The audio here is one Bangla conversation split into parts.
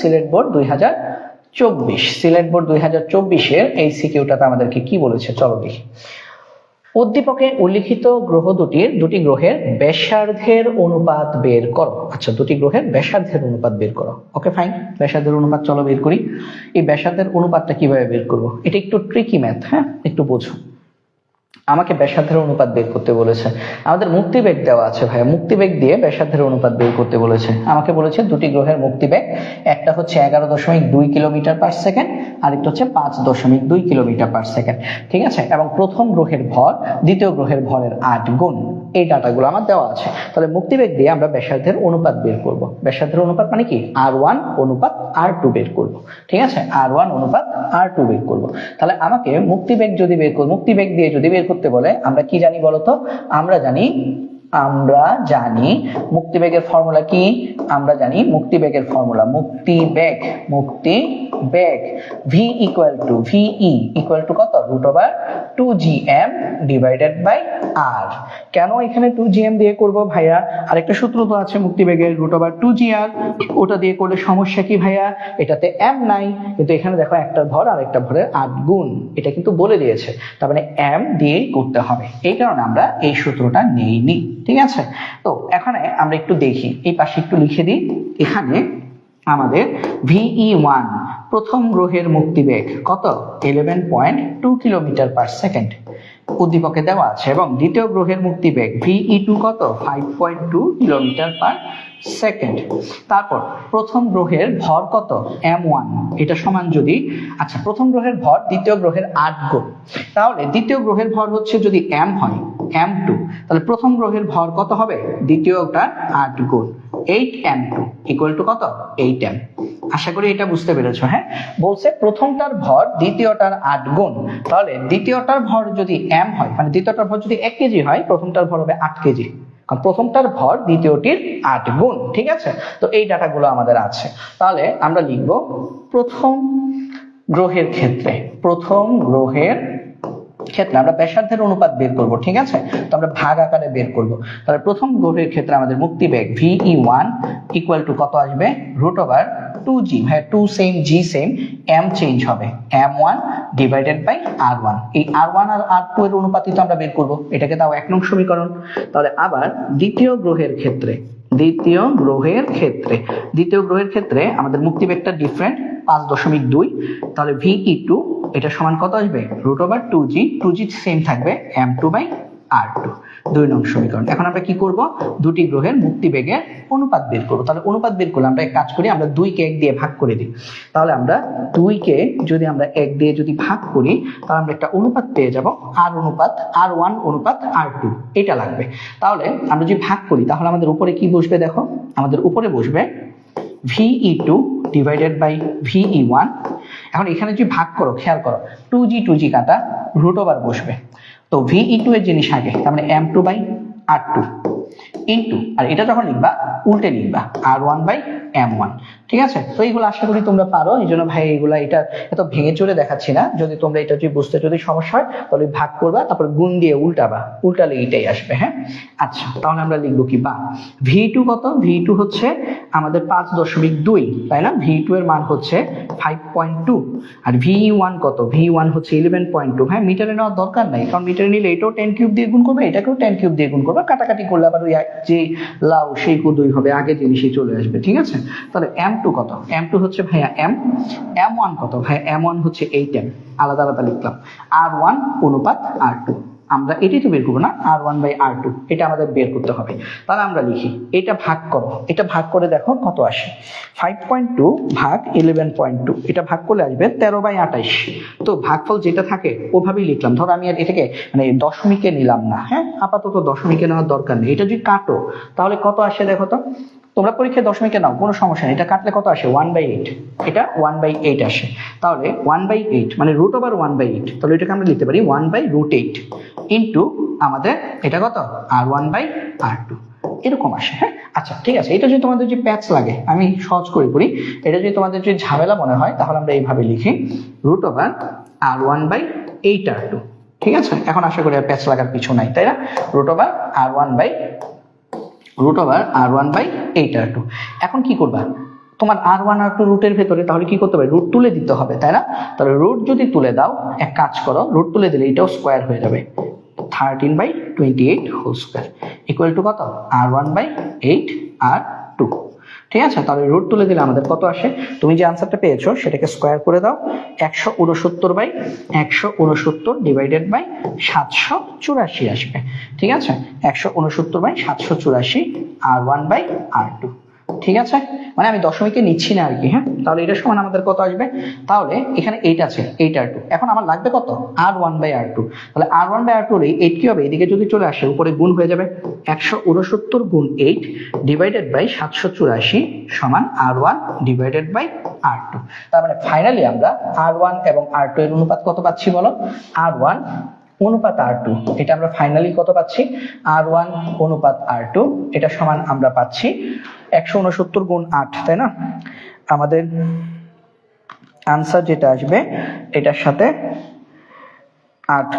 সিলেট বোর্ড দুই হাজার চব্বিশ। সিলেট বোর্ড দুই হাজার চব্বিশের এই সিকিউটাতে আমাদেরকে কি বলেছে? চলো দেখি। উদ্দীপকে উল্লিখিত গ্রহ দুটির দুটি গ্রহের ব্যাসার্ধের অনুপাত বের করো। আচ্ছা দুটি গ্রহের ব্যাসার্ধের অনুপাত বের করো। ওকে ফাইন ব্যাসার্ধের অনুপাত চলো বের করি। এই ব্যাসার্ধের অনুপাতটা কীভাবে বের করব? এটা একটু ট্রিকি ম্যাথ হ্যাঁ? একটু বোঝো। আমাকে ব্যাসার্ধের অনুপাত বের করতে বলেছে। আমাদের মুক্তিবেগ দেওয়া আছে ভাই মুক্তিবেগ দিয়ে ব্যাসার্ধের অনুপাত বের করতে বলেছে। আমাকে বলেছে দুটি গ্রহের মুক্তিবেগ, একটা হচ্ছে এগারো দশমিক দুই কিলোমিটার পার সেকেন্ড, আরেকটা হচ্ছে পাঁচ দশমিক দুই কিলোমিটার পার সেকেন্ড। ঠিক আছে? এবং প্রথম গ্রহের ভর, দ্বিতীয় গ্রহের ভরের আট গুণ। এই ডাটাগুলো আমার দেওয়া আছে। তাহলে মুক্তিবেগ দিয়ে আমরা ব্যাসার্ধের অনুপাত বের করব। ব্যাসার্ধের অনুপাত মানে কি? আর ওয়ান অনুপাত আর টু বের করব। ঠিক আছে? আর ওয়ান অনুপাত আর টু বের করব। তাহলে আমাকে মুক্তিবেগ যদি বের করব মুক্তিবেগ দিয়ে যদি বের করতে বলে, আমরা কি জানি বলতো? আমরা জানি আমরা জানি মুক্তিবেগের ফর্মুলা কি? আমরা জানি মুক্তিবেগের ফর্মুলা মুক্তিবেগ মুক্তি বেগ V equal to V E equal to কত? Root over two G M divided by R কেন এখানে টু জি এম দিয়ে করব ভাইয়া? আরেকটা সূত্র তো আছে মুক্তিবেগের root over two G R ওটা দিয়ে করলে সমস্যা কি ভাইয়া? এটাতে এম নাই। কিন্তু এখানে দেখো একটা ভর আর একটা ভরের আট গুণ। এটা কিন্তু বলে দিয়েছে। তার মানে এম দিয়েই করতে হবে। এই কারণে আমরা এই সূত্রটা নেইনি। ঠিক আছে? তো এখানে আমরা একটু দেখি। এই পাশে একটু লিখে দিই। এখানে আমাদের ভিই ওয়ান প্রথম গ্রহের মুক্তিবেগ কত? Eleven point two kilometre per second উদ্দীপকে দেওয়া আছে। এবং দ্বিতীয় গ্রহের মুক্তিবেগ ভিই টু কত? Five point two kilometre per second তারপর প্রথম গ্রহের ভর কত? এম ওয়ান এটা সমান যদি আচ্ছা প্রথম গ্রহের ভর দ্বিতীয় গ্রহের আট গুণ। তাহলে দ্বিতীয় গ্রহের ভর হচ্ছে যদি এম হয় এম টু তাহলে প্রথম গ্রহের ভর কত হবে? দ্বিতীয়টার আট গুণ eight M two equal to কত? এইট এম আশা করি এটা বুঝতে পেরেছ হ্যাঁ? বলছে প্রথমটার ভর দ্বিতীয়টার আট গুণ। তাহলে দ্বিতীয়টার ভর যদি এম হয় মানে দ্বিতীয়টার ভর যদি এক কেজি হয়, প্রথমটার ভর হবে আট কেজি। কারণ প্রথমটার ভর দ্বিতীয়টির আট গুণ, ঠিক আছে? তো এই ডাটাগুলো আমাদের আছে। তাহলে আমরা লিখব প্রথম গ্রহের ক্ষেত্রে, প্রথম গ্রহের ক্ষেত্রে আমরা ব্যাসার্ধের অনুপাত বের করব, ঠিক আছে? তো আমরা ভাগ আকারে বের করব। তাহলে প্রথম গ্রহের ক্ষেত্রে আমাদের মুক্তিবেগ V E one equal to কত আসবে? Root over two G by two same G same M change হবে। M one divided by R one এই আর ওয়ান আর আর টু এর অনুপাতই তো আমরা বের করব। এটাকে দাও এক নং সমীকরণ। তাহলে আবার দ্বিতীয় গ্রহের ক্ষেত্রে দ্বিতীয় গ্রহের ক্ষেত্রে। দ্বিতীয় গ্রহের ক্ষেত্রে আমাদের মুক্তি বেগটা ডিফারেন্ট পাঁচ দশমিক দুই। তাহলে ভি ই টু এটা সমান কত আসবে? Root over two G two G same থাকবে M two by R two দুই নং সমীকরণ। এখন আমরা কি করব? দুটি গ্রহের মুক্তিবেগের অনুপাত বের করব। তাহলে অনুপাত বের করলে আমরা এক কাজ করি, আমরা দুইকে এক দিয়ে ভাগ করে দিই। তাহলে আমরা দুইকে যদি আমরা এক দিয়ে যদি ভাগ করি, তাহলে আমরা একটা অনুপাত পেয়ে যাব, আর অনুপাত, আর ওয়ান অনুপাত, আর টু এটা লাগবে। তাহলে আমরা যদি ভাগ করি, তাহলে আমাদের উপরে কি বসবে দেখো? আমাদের উপরে বসবে V E two divided by V E one এখন এখানে যদি ভাগ করো, খেয়াল করো টু জি টু জি কাটা রুট ওভার বসবে। তো ভিই টু এর জিনিস আগে, তার মানে M two by R two into আর এটা যখন লিখবা, উল্টে লিখবা R one by M one ঠিক আছে? তো এইগুলো আশা করি তোমরা পারো। এই জন্য ভাই এগুলা এটা এত ভেঙে চলে দেখাচ্ছি না। যদি তোমরা এটা যদি বুঝতে যদি সমস্যা হয়, তাহলে ভাগ করবা, তারপর গুণ দিয়ে উল্টাবা। উল্টালে এইটাই আসবে হ্যাঁ? আচ্ছা তাহলে আমরা লিখব কি? বা ভি টু কত? ভি টু হচ্ছে আমাদের পাঁচ দশমিক দুই, তাই না? ভি টু এর মান হচ্ছে ফাইভ পয়েন্ট টু আর ভি ওয়ান কত? ভি ওয়ান হচ্ছে ইলেভেন পয়েন্ট টু হ্যাঁ মিটারে নেওয়ার দরকার নাই, কারণ মিটারে নিলে এটাও টেন কিউব দিয়ে গুণ করবে, এটাকেও টেন কিউব দিয়ে গুণ করবে। কাটাকাটি করলে আবার ওই যে লাউ, সেই কুদুই হবে আগে জিনিসই চলে আসবে, ঠিক আছে? তাহলে এম টু কত? এম টু হচ্ছে ভাইয়া এম এম ওয়ান কত? ভাইয়া এম ওয়ান হচ্ছে এইট এম আলাদা আলাদা লিখলাম। আর ওয়ান অনুপাত আর টু আমরা এটাই তো বের করব না R one by R two এটা আমাদের বের করতে হবে। তাহলে আমরা লিখি, এটা ভাগ করো, এটা ভাগ করে দেখো কত আসে। ফাইভ পয়েন্ট টু ভাগ ইলেভেন পয়েন্ট টু এটা ভাগ করলে আসবে তেরো বাই আঠাইশ। তো ভাগফল যেটা থাকে, ওভাবেই লিখলাম। ধরো আমি আর এটাকে মানে দশমিকে নিলাম না হ্যাঁ? আপাতত দশমিকে নেওয়ার দরকার নেই। এটা যদি কাটো, তাহলে কত আসে দেখো তো? তোমরা পরীক্ষায় দশমিকে নাও, কোনো সমস্যা নেই। এটা কাটলে কত আসে? ওয়ান বাই এইট এটা ওয়ান বাই এইট আসে। তাহলে ওয়ান বাই এইট মানে root over one by eight তাহলে এটাকে আমরা লিখতে পারি one by root eight into আমাদের এটা কত? R one by R two এরকম আসে হ্যাঁ? আচ্ছা ঠিক আছে। এটা যদি তোমাদের যে প্যাচ লাগে, আমি সহজ করে করি এটা যদি তোমাদের যদি ঝামেলা মনে হয়, তাহলে আমরা এইভাবে লিখি root over R one by eight R two ঠিক আছে? এখন আশা করি আর প্যাচ লাগার কিছু নাই, তাই না? Root over R one by root over R one by eight R two এখন কি করবা? তোমার আর ওয়ান আর টু রুটের ভেতরে তাহলে কি করতে হবে? রুট তুলে দিতে হবে, তাই না? তাহলে রুট যদি তুলে দাও, এক কাজ করো রুট তুলে দিলে এটাও স্কোয়ার হয়ে যাবে। Thirteen by twenty eight whole square equal to কত? R one by eight R two ঠিক আছে? তাহলে রুট তুলে দিলে আমাদের কত আসে? তুমি যে আনসারটা পেয়েছ, সেটাকে স্কোয়ার করে দাও। একশো উনসত্তর বাই একশো উনসত্তর ডিভাইডেড বাই সাতশো চুরাশি আসবে। ঠিক আছে? একশো উনসত্তর বাই সাতশো চুরাশি R one by R two ঠিক আছে? মানে আমি দশমিকে নিচ্ছি না আর কি হ্যাঁ? তাহলে এটা সমান আমাদের কত আসবে? তাহলে এখানে এইট আছে এইট আর টু এখন আমার লাগবে কত? R one by R two তাহলে R one by R two এই এইট কি হবে? এদিকে যদি চলে আসে, উপরে গুণ হয়ে যাবে একশো উনসত্তর গুণ এইট ডিভাইডেড বাই সাতশো চুরাশি সমান R one divided by R two তার মানে ফাইনালি আমরা আর ওয়ান এবং আর টু এর অনুপাত কত পাচ্ছি বলো? আর ওয়ান অনুপাত আর টু এটা আমরা ফাইনালি কত পাচ্ছি? আর ওয়ান অনুপাত আর টু এটা সমান আমরা পাচ্ছি একশো উনসত্তর গুণ আট, তাই না? আমাদের আনসার যেটা আসবে, এটার সাথে আট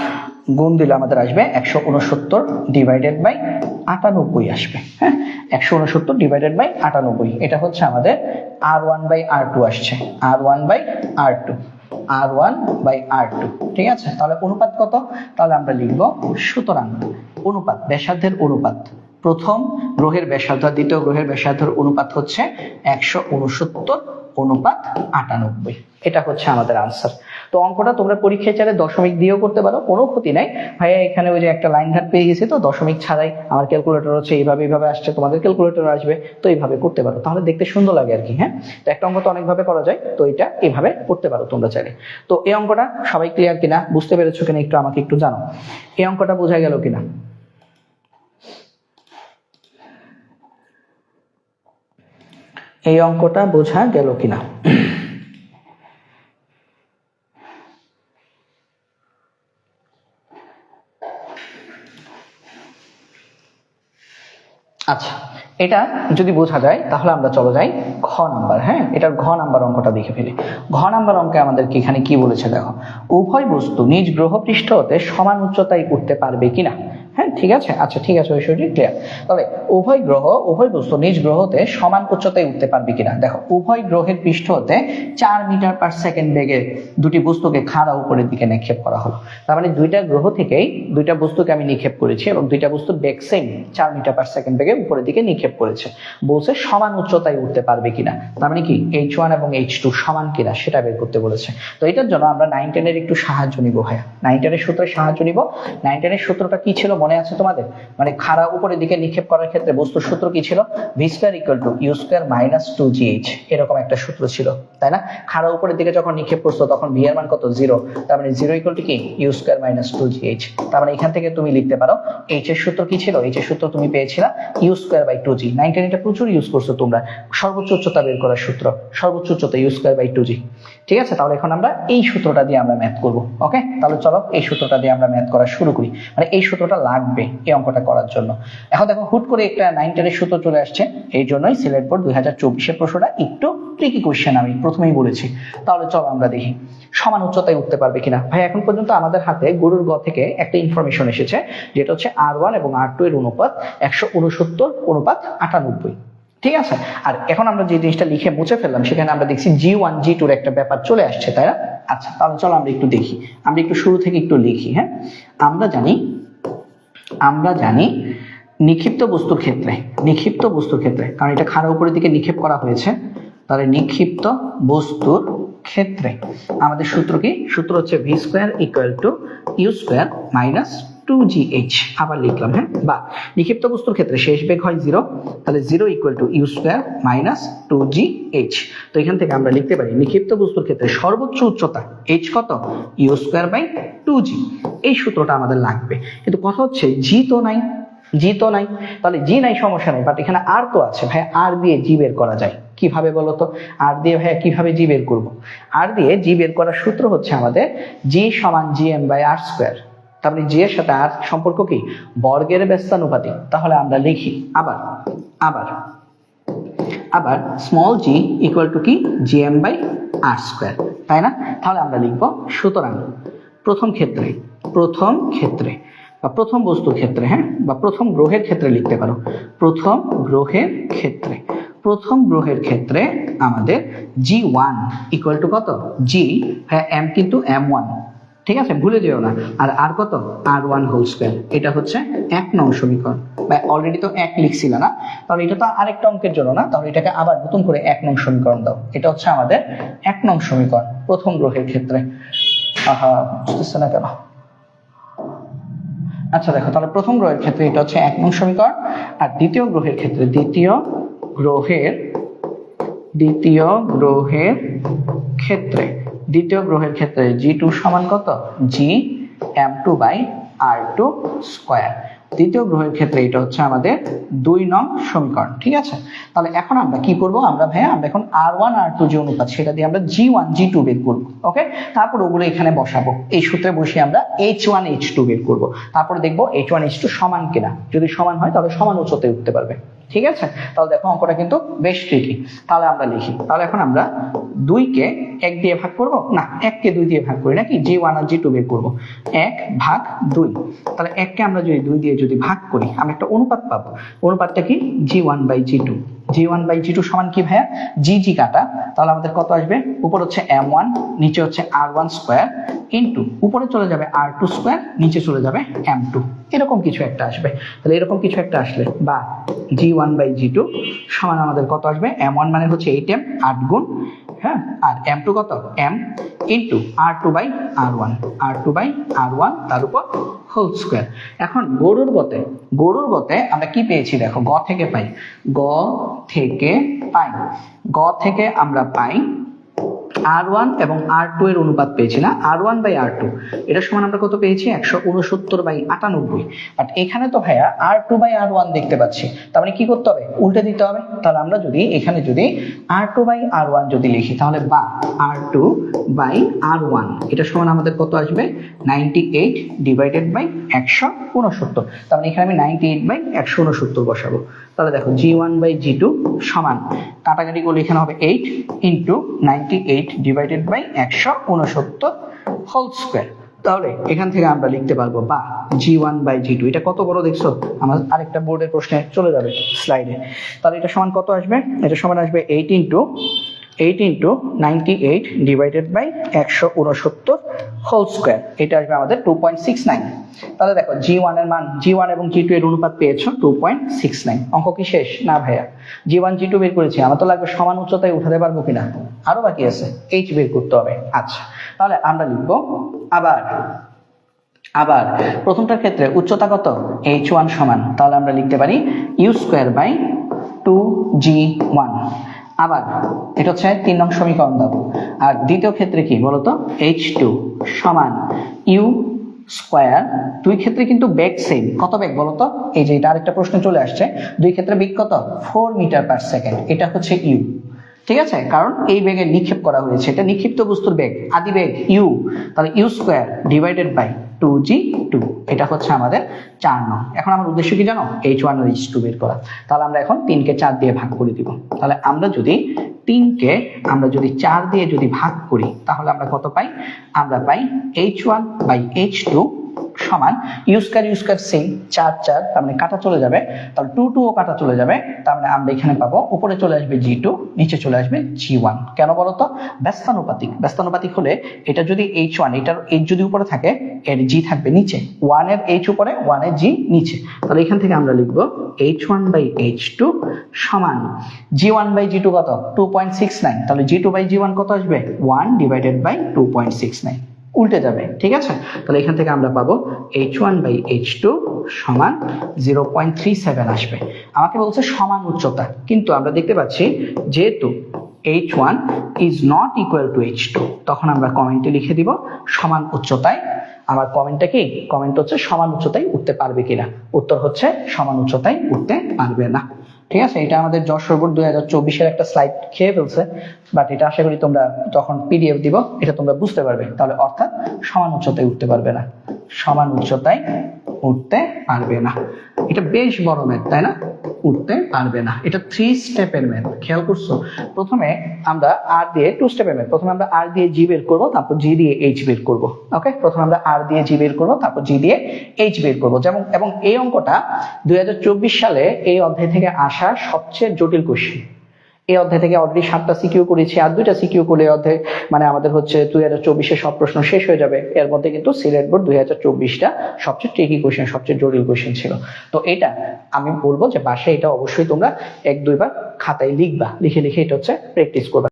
গুণ দিলে আমাদের আসবে একশো উনসত্তর ডিভাইডেড বাই আটানব্বই আসবে হ্যাঁ? একশো উনসত্তর ডিভাইডেড বাই আটানব্বই, এটা হচ্ছে আমাদের R one by R two আসছে R one by R two R one by R two ঠিক আছে? তাহলে অনুপাত কত? তাহলে আমরা লিখব সুতরাং অনুপাত, ব্যাসার্ধের অনুপাত। প্রথম গ্রহের ব্যাসার্ধ আর দ্বিতীয় গ্রহের ব্যাসার্ধের অনুপাত হচ্ছে একশো উনসত্তর, অনুপাত আটানব্বই। এটা হচ্ছে আমাদের আনসার তো অঙ্কটা তোমরা পরীক্ষায় চাইলে দশমিক দিয়েও করতে পারো, কোনো ক্ষতি নাই। ভাইয়া, এখানে ওই যে একটা লাইন ঘাট পেয়ে গেছে তো, দশমিক ছাড়াই আমার ক্যালকুলেটর হচ্ছে এইভাবে এইভাবে আসছে, তোমাদের ক্যালকুলেটর আসবে, তো এইভাবে করতে পারো। তাহলে দেখতে সুন্দর লাগে আর কি হ্যাঁ? তো একটা অঙ্ক তো অনেকভাবে করা যায়, তো এটা এইভাবে করতে পারো তোমরা চাইলে। তো এই অঙ্কটা সবাই ক্লিয়ার কিনা, বুঝতে পেরেছ কিনা একটু আমাকে একটু জানো এই অঙ্কটা বোঝা গেল কিনা? এই অঙ্কটা বোঝা গেল কিনা? আচ্ছা এটা যদি বোঝা যায়, তাহলে আমরা চলে যাই ঘ নাম্বার হ্যাঁ? এটার ঘ নাম্বার অঙ্কটা দেখে ফেলি। ঘ নাম্বার অঙ্কে আমাদেরকে এখানে কি বলেছে দেখো, উভয় বস্তু নিজ গ্রহ পৃষ্ঠ হতে সমান উচ্চতায় উঠতে পারবে কিনা হ্যাঁ? ঠিক আছে? আচ্ছা ঠিক আছে বিষয়টি ক্লিয়ার তবে উভয় গ্রহ, উভয় বস্তু নিজ গ্রহতে সমান উচ্চতায় উঠতে পারবে কিনা? দেখো, উভয় গ্রহের পৃষ্ঠ হতে চার মিটার পার সেকেন্ড বেগে দুটি বস্তুকে খাড়া উপরের দিকে নিক্ষেপ করা হলো। তার মানে দুইটা গ্রহ থেকেই দুইটা বস্তুকে আমি নিক্ষেপ করেছি এবং দুইটা বস্তুর বেগ সেম চার মিটার পার সেকেন্ড বেগে উপরের দিকে নিক্ষেপ করেছে। বলছে সমান উচ্চতায় উঠতে পারবে কিনা? তার মানে কি? এইচ ওয়ান এবং এইচ টু সমান কিনা সেটা বের করতে বলেছে। তো এটার জন্য আমরা নাইন টেনের একটু সাহায্য নিব ভাইয়া। নাইন টেনের সূত্রের সাহায্য নিব। নাইন টেনের সূত্রটা কি ছিল মনে আছে তোমাদের? মানে খাড়া উপরের দিকে নিক্ষেপ করার ক্ষেত্রে বস্তুর সূত্র কি ছিল? V square equal to U square minus two G H এরকম একটা সূত্র ছিল, তাই না? খাড়া উপরের দিকে যখন নিক্ষেপ করছ, তখন ভি এর মান কত? জিরো তার মানে জিরো ইকুয়াল টু কি? U square minus two G H তার মানে এখান থেকে তুমি লিখতে পারো এইচ এর সূত্র কি ছিল? এইচ এর সূত্র তুমি পেয়েছিলা U square by two G nine ten এটা প্রচুর ইউজ করছ তোমরা, সর্বোচ্চ উচ্চতা বের করার সূত্র, সর্বোচ্চ উচ্চতা U square by two G ঠিক আছে? তাহলে এখন আমরা এই সূত্রটা দিয়ে আমরা ম্যাথ করব ওকে তাহলে চলো এই সূত্রটা দিয়ে আমরা ম্যাথ করা শুরু করি মানে এই সূত্রটা লাগবে এই অঙ্কটা করার জন্য। এখন দেখো, হুট করে একটা নাইন টেনের সূত্র চলে আসছে। এই জন্যই সিলেট বোর্ড দুই হাজার চব্বিশের প্রশ্নটা একটু ট্রিকি কোয়েশ্চেন আমি প্রথমেই বলেছি। তাহলে চলো আমরা দেখি, সমান উচ্চতায় উঠতে পারবে কিনা। ভাই, এখন পর্যন্ত আমাদের হাতে গরুর গ থেকে একটা ইনফরমেশন এসেছে, যেটা হচ্ছে আর ওয়ান এবং আর টু এর অনুপাত একশো উনসত্তর, অনুপাত আটানব্বই। ঠিক আছে? আর এখন আমরা যে জিনিসটা লিখে মুছে ফেললাম, সেখানে আমরা দেখছি জি ওয়ান জি টুর একটা ব্যাপার চলে আসছে, তাই না? আচ্ছা তাহলে চলো আমরা একটু দেখি। আমরা একটু শুরু থেকে একটু লিখি হ্যাঁ? আমরা জানি আমরা জানি নিক্ষিপ্ত বস্তুর ক্ষেত্রে, নিক্ষিপ্ত বস্তুর ক্ষেত্রে, কারণ এটা খাড়া উপরের দিকে নিক্ষেপ করা হয়েছে, তাহলে নিক্ষিপ্ত বস্তুর ক্ষেত্রে আমাদের সূত্র কি? সূত্র হচ্ছে V square equal to U square minus two G H আবার লিখলাম হ্যাঁ? বা নিক্ষিপ্ত বস্তুর ক্ষেত্রে শেষ বেগ হয় জিরো তাহলে zero equal to U square minus two G H তো এখান থেকে আমরা লিখতে পারি, নিক্ষিপ্ত বস্তুর ক্ষেত্রে সর্বোচ্চ উচ্চতা এইচ কত? U square by two G এই সূত্রটা আমাদের লাগবে। কিন্তু কথা হচ্ছে জি তো নাই জি তো নাই। তাহলে জি নাই, সমস্যা নেই। বাট এখানে আর তো আছে। ভাই আর দিয়ে জি বের করা যায়। কীভাবে বলো তো আর দিয়ে ভাইয়া কীভাবে জি বের করব? আর দিয়ে জি বের করার সূত্র হচ্ছে আমাদের জি সমান G M by R square তার মানে জি এর সাথে আর সম্পর্ক কি? বর্গের ব্যস্তানুপাতিক। তাহলে আমরা লিখি, আবার আবার আবার স্মল জি ইকুয়াল টু কি? G M by R square তাই না? তাহলে আমরা লিখব সুতরাং প্রথম ক্ষেত্রে প্রথম ক্ষেত্রে, বা প্রথম বস্তুর ক্ষেত্রে হ্যাঁ? বা প্রথম গ্রহের ক্ষেত্রে লিখতে পারো। প্রথম গ্রহের ক্ষেত্রে, প্রথম গ্রহের ক্ষেত্রে আমাদের জি ওয়ান ইকুয়াল টু কত? জি হ্যাঁ এম কিন্তু এম ওয়ান ঠিক আছে? ভুলে যেও না। আর আর কত? আর ওয়ান হোল স্কোয়ার এটা হচ্ছে এক নং সমীকরণ। বা অলরেডি তো এক লিখছিল না? তাহলে এটা তো আরেকটা অঙ্কের জন্য না? তাহলে এটাকে আবার নতুন করে এক নং সমীকরণ দাও। এটা হচ্ছে আমাদের এক নং সমীকরণ, প্রথম গ্রহের ক্ষেত্রে। আহা, বুঝতেছে না কেন? আচ্ছা দেখো, তাহলে প্রথম গ্রহের ক্ষেত্রে এটা হচ্ছে এক নং সমীকরণ, আর দ্বিতীয় গ্রহের ক্ষেত্রে দ্বিতীয় গ্রহের দ্বিতীয় গ্রহের ক্ষেত্রে। দ্বিতীয় গ্রহের ক্ষেত্রে জি টু সমান কত? G M two by R two square দ্বিতীয় গ্রহের ক্ষেত্রে এটা হচ্ছে আমাদের দুই নং সমীকরণ, ঠিক আছে? তাহলে এখন আমরা কি করব? আমরা ভাইয়া, আমরা এখন আর ওয়ান আর টু যে অনুপাত, সেটা দিয়ে আমরা জি ওয়ান জি টু বের করব ওকে তারপর ওগুলো এখানে বসাবো। এই সূত্রে বসে আমরা এইচ ওয়ান এইচ টু বের করব। তারপরে দেখব এইচ ওয়ান এইচ টু সমান কিনা। যদি সমান হয়, তাহলে সমান উচ্চতায় উঠতে পারবে, ঠিক আছে? তাহলে দেখো অঙ্কটা কিন্তু বেশ ট্রিকি তাহলে আমরা লিখি। তাহলে এখন আমরা দুইকে এক দিয়ে ভাগ করব? না এককে দুই দিয়ে ভাগ করি নাকি? জি ওয়ান আর জি টু বের করব। এক ভাগ দুই। তাহলে এককে আমরা যদি দুই দিয়ে যদি ভাগ করি আমরা একটা অনুপাত পাবো। অনুপাতটা কি? G one by G two G one by G two সমান কি ভাইয়া? জি জি কাটা। তাহলে আমাদের কত আসবে? উপর হচ্ছে এম ওয়ান নিচে হচ্ছে আর ওয়ান স্কোয়ার ইন্টু উপরে চলে যাবে আর টু স্কোয়ার নিচে চলে যাবে এম টু এরকম কিছু একটা আসবে। তাহলে এরকম কিছু একটা আসলে। বা G one by G two সমান আমাদের কত আসবে? এম ওয়ান মানে হচ্ছে এইট এম আট গুণ হ্যাঁ? আর এম টু কত? M into R two by R one R two by R one তার উপর হোল স্কোয়ার এখন গরুর গতে গরুর গতে আমরা কি পেয়েছি দেখো? গ থেকে পাই। গ থেকে পাই। গ থেকে আমরা পাই আর ওয়ান এবং আর টু এর অনুপাত পেয়েছি না? R one by R two এটা সমান আমরা কত পেয়েছি? একশো উনসত্তর বাই আটানব্বই। বাট এখানে তো ভাইয়া R two by R one দেখতে পাচ্ছি। তার মানে কি করতে হবে? উল্টে দিতে হবে। তাহলে আমরা যদি এখানে যদি R two by R one যদি লিখি, তাহলে বা R two by R one এটা সমান আমাদের কত আসবে? নাইনটি এইট ডিভাইডেড বাই একশো উনসত্তর। তার মানে এখানে আমি নাইনটি এইট বাই একশো উনসত্তর বসাবো। তাহলে দেখো G one by G two সমান। কাটাকাটি করলে এখানে হবে eight into ninety eight divided by একশো উনসত্তর হোল স্কোয়ার তাহলে এখান থেকে আমরা লিখতে পারব বা G one by G two এটা কত বড় দেখছ? আমার আরেকটা বোর্ডের প্রশ্নে চলে যাবে স্লাইডে তাহলে এটা সমান কত আসবে? এটা সমান আসবে eight into eight into ninety eight divided by একশো উনসত্তর হোল স্কোয়ার এটা আসবে আমাদের টু পয়েন্ট সিক্স নাইন তাহলে দেখো জি ওয়ানের মান জি ওয়ান এবং জি টু এর অনুপাত পেয়েছ টু পয়েন্ট সিক্স নাইন অঙ্ক কি শেষ? না ভাইয়া। জি ওয়ান জি টু বের করেছি, আমার তো লাগবে সমান উচ্চতায় উঠাতে পারব কিনা? আরও বাকি আছে এইচ বের করতে হবে। আচ্ছা তাহলে আমরা লিখব আবার আবার প্রথমটার ক্ষেত্রে উচ্চতা কত? এইচ ওয়ান সমান। তাহলে আমরা লিখতে পারি U square by two G one আবার, এটা হচ্ছে তিন নং সমীকরণ দাও। আর দ্বিতীয় ক্ষেত্রে কি বলতো? এইচ টু সমান ইউ স্কোয়ার দুই ক্ষেত্রে কিন্তু বেগ সেম কত বেগ বলতো? এই যে এটা আরেকটা প্রশ্ন চলে আসছে। দুই ক্ষেত্রে বেগ কত? ফোর মিটার পার সেকেন্ড এটা হচ্ছে ইউ ঠিক আছে? কারণ এই বেগে নিক্ষেপ করা হয়েছে। এটা নিক্ষিপ্ত বস্তুর বেগ আদি বেগ ইউ। তাহলে U square divided by two G two এটা হচ্ছে আমাদের চার নং। এখন আমার উদ্দেশ্য কি জানো? এইচ ওয়ান এইচ টু বের করা। তাহলে আমরা এখন তিনকে চার দিয়ে ভাগ করে দিব। তাহলে আমরা যদি তিনকে, আমরা যদি চার দিয়ে যদি ভাগ করি, তাহলে আমরা কত পাই? আমরা পাই H one by H two সমান ইউস্কার ইউস্কার সেম চার চার, তার মানে কাটা চলে যাবে। তাহলে টু টু ও কাটা চলে যাবে। তার মানে আমরা এখানে পাবো, উপরে চলে আসবে জি টু নিচে চলে আসবে জি ওয়ান কেন বলতো? ব্যস্তানুপাতিক। ব্যস্তানুপাতিক হলে এটা যদি এইচ ওয়ান এটার এইচ যদি উপরে থাকে, এর জি থাকবে নিচে। ওয়ানের এইচ উপরে ওয়ানের জি নিচে। তাহলে এখান থেকে আমরা লিখব H one by H two সমান G one by G two কত? টু পয়েন্ট সিক্স নাইন তাহলে G two by G one কত আসবে? One divided by two point six nine উল্টে যাবে, ঠিক আছে? তাহলে এখান থেকে আমরা পাবো H one by H two সমান জিরো পয়েন্ট থ্রি সেভেন আসবে। আমাকে বলছে সমান উচ্চতা, কিন্তু আমরা দেখতে পাচ্ছি যেহেতু H one is not equal to H two তখন আমরা কমেন্টে লিখে দিব সমান উচ্চতায়। আমার কমেন্টটা কি? কমেন্ট হচ্ছে সমান উচ্চতায় উঠতে পারবে কিনা? উত্তর হচ্ছে সমান উচ্চতায় উঠতে পারবে না। ঠিক আছে, এটা আমাদের যশোর বোর্ড দুই হাজার চব্বিশের একটা স্লাইড খেয়ে ফেলছে বাট এটা আশা করি তোমরা যখন পিডিএফ দিব, এটা তোমরা বুঝতে পারবে। তাহলে অর্থাৎ সমান উচ্চতায় উঠতে পারবে না। সমান উচ্চতায় উঠতে পারবে না। এটা বেশ বড় ম্যাথ, তাই না? উঠতে পারবে না। এটা থ্রি স্টেপের ম্যাথ, খেয়াল করছ? প্রথমে আমরা আর দিয়ে টু স্টেপের ম্যাথ, প্রথমে আমরা আর দিয়ে জি বের করব, তারপর জি দিয়ে এইচ বের করব ওকে প্রথমে আমরা আর দিয়ে জি বের করব, তারপর জি দিয়ে এইচ বের করব। যেমন, এবং এই অঙ্কটা দুই হাজার চব্বিশ সালে এই অধ্যায় থেকে আসা সবচেয়ে জটিল কোশ্চেন এই অধ্যায় থেকে অলরেডি সাতটা সিকিউ করেছি, আর দুইটা সিকিউ করলে অধ্যায় মানে আমাদের হচ্ছে দুই হাজার চব্বিশে সব প্রশ্ন শেষ হয়ে যাবে। এর মধ্যে কিন্তু সিলেট বোর্ড দুই হাজার চব্বিশটা সবচেয়ে ট্রিকি কোয়েশ্চেন সবচেয়ে জরুরি কোয়েশ্চেন ছিল। তো এটা আমি বলব যে বাসায় এটা অবশ্যই তোমরা এক দুইবার খাতায় লিখবা, লিখে লিখে এটা হচ্ছে প্র্যাকটিস করবা।